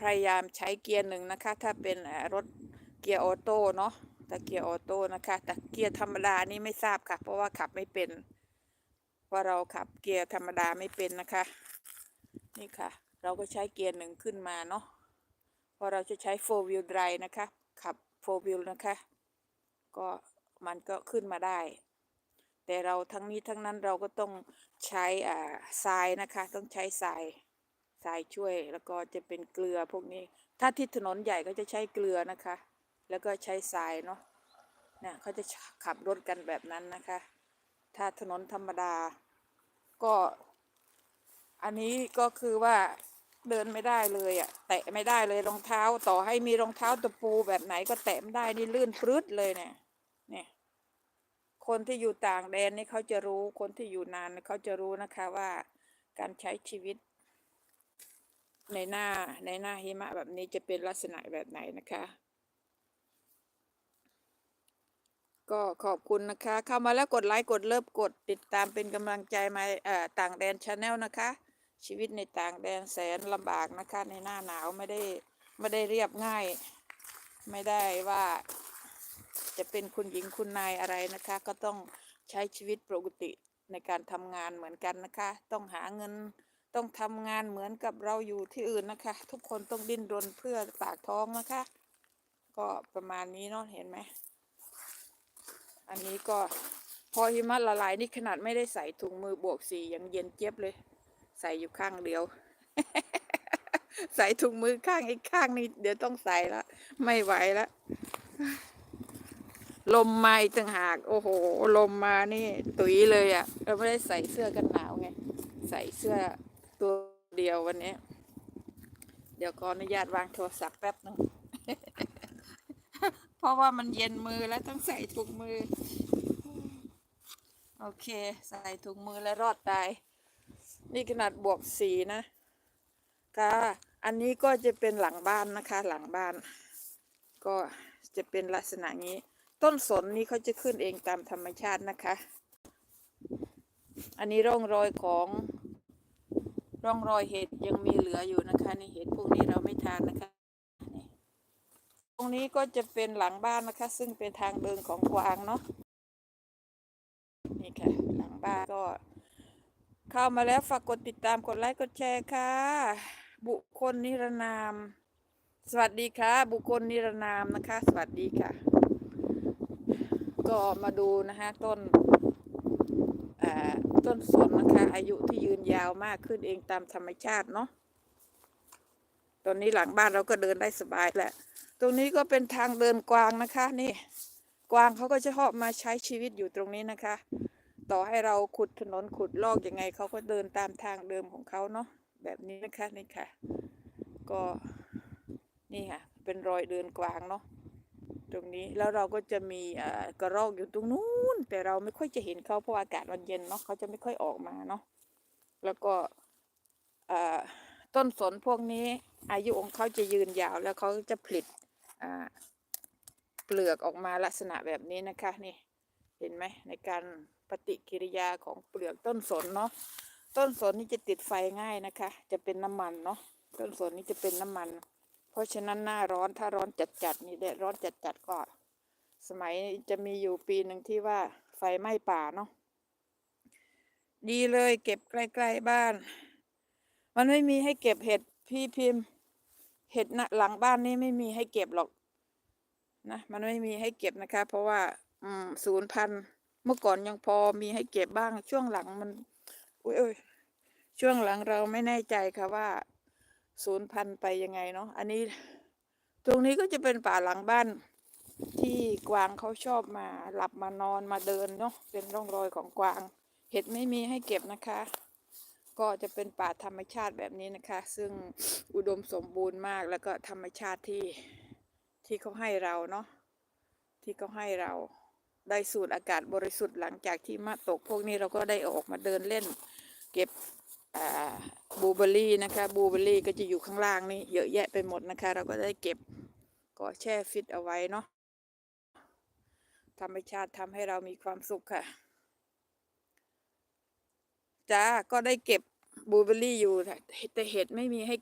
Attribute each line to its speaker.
Speaker 1: พยายามใช้เกียร์หนึ่งนะคะ ถ้าเป็นรถเกียร์ออโต้เนาะแต่เกียร์ออโต้นะคะ แต่เกียร์ธรรมดานี่ไม่ทราบค่ะ เพราะว่าขับไม่เป็นว่าเราขับเกียร์ธรรมดาไม่เป็นนะคะ นี่ค่ะ เราก็ใช้เกียร์หนึ่งขึ้นมาเนาะเพราะเราจะใช้ four wheel drive นะคะ ขับ four wheel นะคะ ก็มันก็ขึ้นมาได้ แต่เราทั้งนี้ทั้งนั้นเราก็ต้องใช้อ่าทรายนะคะ ต้องใช้ทราย ทรายช่วยแล้วก็จะเป็นเกลือพวกนี้ ถ้าที่ถนนใหญ่ก็จะใช้เกลือนะคะ แล้วก็ใช้ทรายเนาะเนี่ยเขาจะขับรถกันแบบนั้นนะคะ ถ้าถนนธรรมดา ก็ อันนี้ก็คือว่าเดินไม่ได้เลยอะ่ะ แตะไม่ได้เลยรองเท้าต่อให้มีรองเท้าตะปูแบบไหนก็แตะไม่ได้นี่ลื่นปรื๊ดเลยเนี่ยเนี่ย คนที่อยู่ต่างแดนนี่เขาจะรู้คนที่อยู่นานเขาจะรู้นะคะว่า การใช้ชีวิต ในหน้าในหน้าหิมะแบบนี้จะเป็นลักษณะแบบไหนนะคะ ก็ขอบคุณนะคะ เข้ามาแล้วกดไลค์กดเลิฟกดติดตามเป็นกำลังใจมาต่างแดนชาแนลนะคะ ชีวิตในต่างแดนแสนลำบากนะคะ ในหน้าหนาวไม่ได้ไม่ได้เรียบง่าย ไม่ได้ว่าจะเป็นคุณหญิงคุณนายอะไรนะคะ ก็ต้องใช้ชีวิตปกติในการทำงานเหมือนกันนะคะ ต้องหาเงิน ต้องทำงานเหมือนกับเราอยู่ที่อื่นนะคะ ทุกคนต้องดิ้นรนเพื่อปากท้องนะคะ ก็ประมาณนี้เนาะเห็นไหมอันนี้ก็พอหิมะละลายนี่ขนาดไม่ได้ใส่ถุงมือบวกสียังเย็นเจี๊ยบเลย ใส่อยู่ข้างเดียว ใส่ถุงมือข้างอีกข้างนี่เดี๋ยวต้องใส่ละไม่ไหวละลมมาอีกต่างหาก โอ้โห ลมมานี่ ตุ๋ยเลยอะ่ะ เราไม่ได้ใส่เสื้อกันหนาวไง ใส่เสื้อ เดียววันนี้ เดี๋ยวขออนุญาตวางโทรศัพท์แป๊บหนึงเพราะว่ามันเย็นมือแล้วต้องใส่ถุงมือ โอเค ใส่ถุงมือแล้วรอดตาย นี่ขนาดบวกสีนะค่ะอันนี้ก็จะเป็นหลังบ้านนะคะ หลังบ้าน ก็จะเป็นลักษณะนี้ ต้นสนนี้เขาจะขึ้นเองตามธรรมชาตินะคะ อันนี้ร่องรอยของ ร่องรอยเห็ดยังมีเหลืออยู่นะคะนี่เห็ดพวกนี้เราไม่ทานนะคะตรงนี้ก็จะเป็นหลังบ้านนะคะ ซึ่งเป็นทางเดินของกวางเนาะนี่ค่ะหลังบ้านก็ เข้ามาแล้วฝากกดติดตามกดไลค์กดแชร์ค่ะ บุคคลนิรนาม สวัสดีค่ะ บุคคลนิรนามนะคะ สวัสดีค่ะ ก็มาดูนะคะต้นอ่า ต้นสนนะคะ อายุที่ยืนยาวมากขึ้นเองตามธรรมชาติเนาะตอนนี้หลังบ้านเราก็เดินได้สบายแหละ ตรงนี้ก็เป็นทางเดินกวางนะคะ นี่ กวางเขาก็จะชอบมาใช้ชีวิตอยู่ตรงนี้นะคะ ต่อให้เราขุดถนนขุดลอกยังไงเขาก็เดินตามทางเดิมของเขาเนาะแบบนี้นะคะนี่ค่ะ ก็นี่ค่ะ เป็นรอยเดินกวางเนาะ ตรงนี้แล้วเราก็จะมีกระรอกอยู่ตรงนู้น แต่เราไม่ค่อยจะเห็นเขาเพราะอากาศมันเย็นเนาะเขาจะไม่ค่อยออกมาเนาะแล้วก็ต้นสนพวกนี้ อายุของเขาจะยืนยาว แล้วเขาจะผลิตเปลือกออกมาลักษณะแบบนี้นะคะนี่เห็นไหมในการปฏิกิริยาของเปลือกต้นสนเนาะต้นสนนี่จะติดไฟง่ายนะคะ จะเป็นน้ำมันเนาะต้นสนนี่จะเป็นน้ำมัน เพราะฉะนั้นหน้าร้อนถ้าร้อนจัดๆนี่แดดร้อนจัดๆก็สมัยจะมีอยู่ปีหนึ่งที่ว่าไฟไหม้ป่าเนาะดีเลยเก็บใกล้ๆบ้าน มันไม่มีให้เก็บเห็ดพี่พิมพ์ เห็ดนะหลังบ้านนี่ไม่มีให้เก็บหรอกนะ มันไม่มีให้เก็บนะคะ เพราะว่าอืมศูนย์พันเมื่อก่อนยังพอมีให้เก็บบ้างช่วงหลังมันอุ้ยอุ้ยช่วงหลังเราไม่แน่ใจค่ะว่า ศูนย์พันไปยังไงเนาะอันนี้ตรงนี้ก็จะเป็นป่าหลังบ้าน ที่กวางเขาชอบมาหลับมานอนมาเดินเนาะเป็นร่องรอยของกวาง เห็ดไม่มีให้เก็บนะคะ ก็จะเป็นป่าธรรมชาติแบบนี้นะคะ ซึ่งอุดมสมบูรณ์มากแล้วก็ธรรมชาติที่ที่เขาให้เราเนาะที่เขาให้เราได้สูดอากาศบริสุทธิ์หลังจากที่มาตกพวกนี้เราก็ได้ออกมาเดินเล่น เก็บ บูเบอร์รี่นะคะบูเบอร์รี่ก็จะอยู่ข้างล่างนี่เยอะแยะไปหมดนะคะ เราก็ได้เก็บก็แช่ฟิตเอาไว้เนาะธรรมชาติทำให้เรามีความสุขค่ะจ้าก็ได้เก็บบูเบอร์รี่อยู่แต่แต่เห็ดไม่มีให้